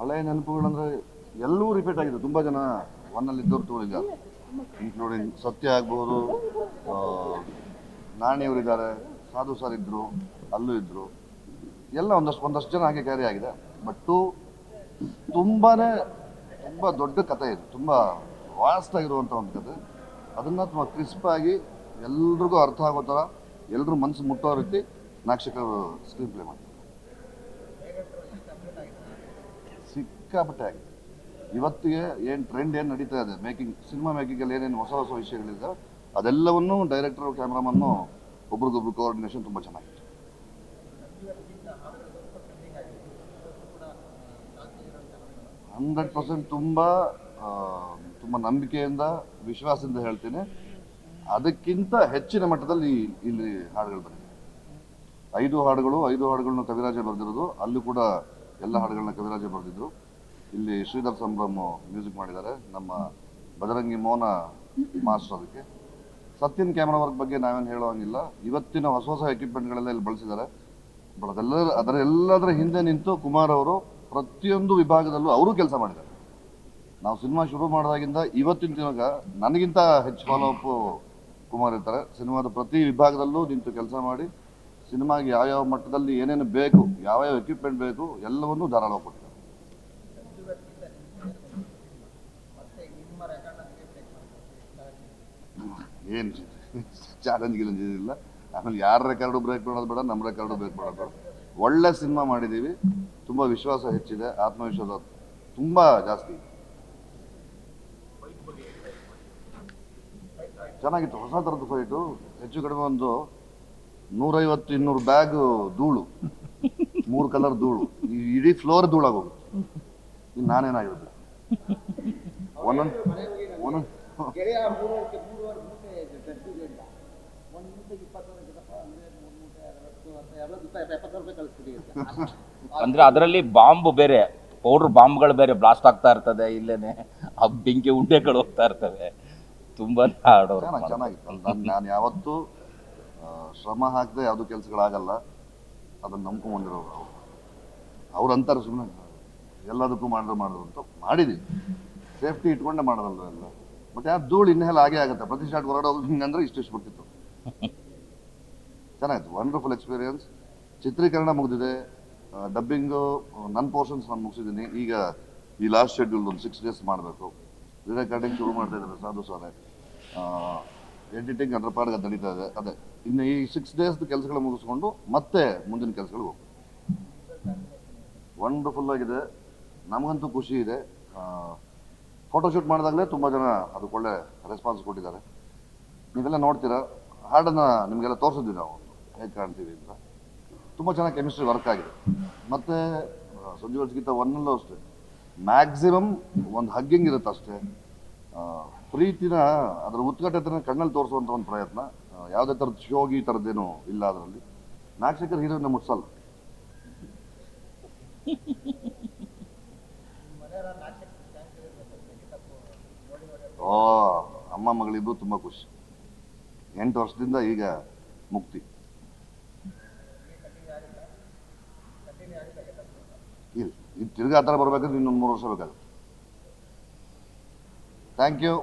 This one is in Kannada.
ಹಳೆ ನೆನಪುಗಳಂದ್ರೆ ಎಲ್ಲವೂ ರಿಪೀಟ್ ಆಗಿದೆ. ತುಂಬ ಜನ ಒನ್ನಲ್ಲಿ ಇದ್ದವ್ರು ಈಗ ಇನ್ಕ್ಲೂಡಿಂಗ್ ಸತ್ಯ ಆಗ್ಬೋದು ನಾಣಿಯವರಿದ್ದಾರೆ ಸಾಧು ಸರ್ ಇದ್ದರು ಅಲ್ಲೂ ಇದ್ದರು ಎಲ್ಲ ಒಂದಷ್ಟು ಒಂದಷ್ಟು ಜನ ಹಾಗೆ ಕ್ಯಾರಿ ಆಗಿದೆ. ಬಟ್ ತುಂಬಾ ತುಂಬ ದೊಡ್ಡ ಕಥೆ ಇದು. ತುಂಬ ವಾಸ್ಟ್ ಆಗಿರುವಂಥ ಒಂದು ಕಥೆ. ಅದನ್ನು ತುಂಬ ಕ್ರಿಸ್ಪಾಗಿ ಎಲ್ರಿಗೂ ಅರ್ಥ ಆಗೋ ಥರ ಎಲ್ಲರೂ ಮನಸ್ಸು ಮುಟ್ಟೋ ರೀತಿ ನಾಕ್ಷಕರು ಸ್ಕ್ರೀನ್ ಪ್ಲೇ ಮಾಡ್ತಾರೆ. ಸಿಕ್ಕಾಪಟ್ಟೆ ಆಗಿದೆ. ಇವತ್ತಿಗೆ ಏನು ಟ್ರೆಂಡ್ ಏನು ನಡೀತಾ ಇದೆ? ಮೇಕಿಂಗ್ ಸಿನಿಮಾ ಮೇಕಿಂಗಲ್ಲಿ ಏನೇನು ಹೊಸ ಹೊಸ ವಿಷಯಗಳಿದೆ, ಅದೆಲ್ಲವನ್ನೂ ಡೈರೆಕ್ಟರ್ ಕ್ಯಾಮ್ರಾಮನ್ನು ಒಬ್ರಿಗೊಬ್ರು ಕೋಆರ್ಡಿನೇಷನ್ ತುಂಬ ಚೆನ್ನಾಗಿತ್ತು ಹಂಡ್ರೆಡ್ ಪರ್ಸೆಂಟ್ ತುಂಬ ತುಂಬ ನಂಬಿಕೆಯಿಂದ, ವಿಶ್ವಾಸದಿಂದ ಹೇಳ್ತೀನಿ. ಅದಕ್ಕಿಂತ ಹೆಚ್ಚಿನ ಮಟ್ಟದಲ್ಲಿ ಇಲ್ಲಿ ಹಾಡುಗಳು ಬಂದಿದೆ. ಐದು ಹಾಡುಗಳು, ಐದು ಹಾಡುಗಳನ್ನು ಕವಿರಾಜ ಬರೆದಿರೋದು. ಅಲ್ಲೂ ಕೂಡ ಎಲ್ಲ ಹಾಡುಗಳನ್ನ ಕವಿರಾಜ ಬರೆದಿದ್ರು. ಇಲ್ಲಿ ಶ್ರೀಧರ್ ಸಂಭ್ರಮ ಮ್ಯೂಸಿಕ್ ಮಾಡಿದ್ದಾರೆ. ನಮ್ಮ ಬಜರಂಗಿ ಮೋನ ಮಾಸ್ಟರ್ ಅದಕ್ಕೆ. ಸತ್ಯನ್ ಕ್ಯಾಮ್ರಾ ವರ್ಕ್ ಬಗ್ಗೆ ನಾವೇನು ಹೇಳೋಂಗಿಲ್ಲ ಇವತ್ತಿನ ಹೊಸ ಹೊಸ ಎಕ್ವಿಪ್ಮೆಂಟ್ಗಳೆಲ್ಲ ಇಲ್ಲಿ ಬಳಸಿದ್ದಾರೆ. ಬಟ್ ಅದೆಲ್ಲ ಅದರ ಎಲ್ಲದರ ಹಿಂದೆ ನಿಂತು ಕುಮಾರ್ ಅವರು ಪ್ರತಿಯೊಂದು ವಿಭಾಗದಲ್ಲೂ ಅವರು ಕೆಲಸ ಮಾಡಿದ್ದಾರೆ. ನಾವು ಸಿನಿಮಾ ಶುರು ಮಾಡಿದಾಗಿಂದ ಇವತ್ತಿನ ದಿನಗ ನನಗಿಂತ ಹೆಚ್ಚು ಫಾಲೋ ಅಪ್ ಕುಮಾರ್ ಇರ್ತಾರೆ. ಸಿನಿಮಾದ ಪ್ರತಿ ವಿಭಾಗದಲ್ಲೂ ನಿಂತು ಕೆಲಸ ಮಾಡಿ ಸಿನಿಮಾಗೆ ಯಾವ್ಯಾವ ಮಟ್ಟದಲ್ಲಿ ಏನೇನು ಬೇಕು ಯಾವ್ಯಾವ ಎಕ್ವಿಪ್ಮೆಂಟ್ ಬೇಕು, ಎಲ್ಲವನ್ನೂ ಧಾರಾಳ ಕೊಟ್ಟಿದ್ದಾರೆ. ಏನು ಚಾಲೆಂಜ್ ಗಿಲೆಂಜ್ ಏನಿಲ್ಲ. ಆಮೇಲೆ ಯಾರ ರೆಕಾರ್ಡು ಬ್ರೇಕ್ ಮಾಡೋದು ಬೇಡ ನಮ್ಮ ರೆಕಾರ್ಡು ಬ್ರೇಕ್ ಮಾಡೋದು ಬೇಡ. ಒಳ್ಳೆ ಸಿನಿಮಾ ಮಾಡಿದ್ದೀವಿ. ತುಂಬ ವಿಶ್ವಾಸ ಹೆಚ್ಚಿದೆ. ಆತ್ಮವಿಶ್ವಾಸ ತುಂಬ ಜಾಸ್ತಿ. ಚೆನ್ನಾಗಿತ್ತು. ಹೊಸ ಥರದ ಫೈಟು ಹೆಚ್ಚು ಕಡಿಮೆ ಒಂದು ನೂರೈವತ್ತು ಇನ್ನೂರು ಬ್ಯಾಗ್ ಧೂಳು. ಮೂರು ಕಲರ್ ಧೂಳು. ಈ ಇಡೀ ಫ್ಲೋರ್ ಧೂಳಾಗೋಗುತ್ತೆ. ಇನ್ನು ನಾನೇನಾಗಿರೋದು? ಒಂದೊಂದು ಅಂದರೆ ಅದರಲ್ಲಿ ಬಾಂಬ್ ಬೇರೆ ಪೌಡರ್ ಬಾಂಬ್ಗಳು ಬೇರೆ ಬ್ಲಾಸ್ಟ್ ಆಗ್ತಾ ಇರ್ತದೆ ಇಲ್ಲೇನೆ ಆ ಬೆಂಕಿ ಉಂಡೆಗಳು ಹೋಗ್ತಾ ಇರ್ತವೆ. ತುಂಬಾ ಆಡೋರು ಚೆನ್ನಾಗಿತ್ತು. ನಾನು ಯಾವತ್ತೂ ಶ್ರಮ ಹಾಕದೆ ಯಾವುದು ಕೆಲಸಗಳಾಗಲ್ಲ. ಅದನ್ನು ನಂಬ್ಕೊಂಡಿರೋರು ಅವರು. ಅವ್ರು ಅಂತಾರೆ ಸುಮ್ಮನೆ ಎಲ್ಲದಕ್ಕೂ ಮಾಡಿದ್ರು ಮಾಡಿದ್ರು ಅಂತ ಮಾಡಿದೀವಿ ಸೇಫ್ಟಿ ಇಟ್ಕೊಂಡೆ ಮಾಡೋದಲ್ಲ ಎಲ್ಲ. ಬಟ್ ಯಾರು ಧೂಳು ಇನ್ನೆಲ್ಲ ಆಗೇ ಆಗುತ್ತೆ. ಪ್ರತಿ ಶಾಟ್ ಹೊರಡೋದು ಹೋಗಿ ಹಿಂಗಂದ್ರೆ ಇಷ್ಟು ಇಷ್ಟು ಬಿಡ್ತಿತ್ತು. ಚೆನ್ನಾಗಿತ್ತು. ವಂಡರ್ಫುಲ್ ಎಕ್ಸ್ಪೀರಿಯನ್ಸ್ ಚಿತ್ರೀಕರಣ ಮುಗಿದಿದೆ. ಡಬ್ಬಿಂಗು ನನ್ನ ಪೋರ್ಷನ್ಸ್ ನಾನು ಮುಗಿಸಿದ್ದೀನಿ. ಈಗ ಈ ಲಾಸ್ಟ್ ಶೆಡ್ಯೂಲ್ ಒಂದು ಸಿಕ್ಸ್ ಡೇಸ್ ಮಾಡಬೇಕು. ರಿಕಾರ್ಡಿಂಗ್ ಶುರು ಮಾಡ್ತಾ ಇದ್ದಾರೆ ಸಾಧು ಸೋರೆ. ಎಡಿಟಿಂಗ್ ಅದರ ಪಾಡ್ಗೆ ನಡೀತಾ ಇದೆ. ಅದೇ, ಇನ್ನು ಈ ಸಿಕ್ಸ್ ಡೇಸ್ದು ಕೆಲಸಗಳು ಮುಗಿಸ್ಕೊಂಡು ಮತ್ತೆ ಮುಂದಿನ ಕೆಲಸಗಳು ಹೋಗ್ಬೇಕು. ವಂಡರ್ಫುಲ್ ಆಗಿದೆ. ನಮಗಂತೂ ಖುಷಿ ಇದೆ. ಫೋಟೋಶೂಟ್ ಮಾಡಿದಾಗಲೇ ತುಂಬ ಜನ ಅದಕ್ಕೆ ಒಳ್ಳೆ ರೆಸ್ಪಾನ್ಸ್ ಕೊಟ್ಟಿದ್ದಾರೆ. ನೀವೆಲ್ಲ ನೋಡ್ತೀರಾ? ಹಾಡನ್ನು ನಿಮಗೆಲ್ಲ ತೋರಿಸಿದ್ವಿ ನಾವು. ಹೇಗೆ ಕಾಣ್ತೀವಿ ಅಂತ. ತುಂಬ ಚೆನ್ನಾಗಿ ಕೆಮಿಸ್ಟ್ರಿ ವರ್ಕ್ ಆಗಿದೆ. ಮತ್ತು ಸಂಜೀವ್ ಗೀತ ಒನ್ನಲ್ಲೂ ಅಷ್ಟೇ. ಮ್ಯಾಕ್ಸಿಮಮ್ ಒಂದು ಹಗ್ಗಿಂಗ್ ಇರುತ್ತೆ ಅಷ್ಟೇ ಪ್ರೀತಿನ ಅದರ ಉತ್ಕಟತನ ಕಣ್ಣಲ್ಲಿ ತೋರಿಸುವಂಥ ಒಂದು ಪ್ರಯತ್ನ. ಯಾವುದೇ ಥರದ ಶೋಗಿ ಥರದ್ದೇನು ಇಲ್ಲ ಅದರಲ್ಲಿ. ನಾಗಶೇಖರ್ ಹೀರೋನ ಮುಟ್ಸಲ್ಲ ಓ, ಅಮ್ಮ ಮಗಳಿಬ್ರು ತುಂಬ ಖುಷಿ. ಎಂಟು ವರ್ಷದಿಂದ ಈಗ ಮುಕ್ತಿ. ಇಲ್ಲ, ಇದು ತಿರ್ಗಾ ಆ ಥರ ಬರ್ಬೇಕಾದ್ರೆ ಇನ್ನೊಂದು ಮೂರು ವರ್ಷ ಬೇಕಾಗುತ್ತೆ. Thank you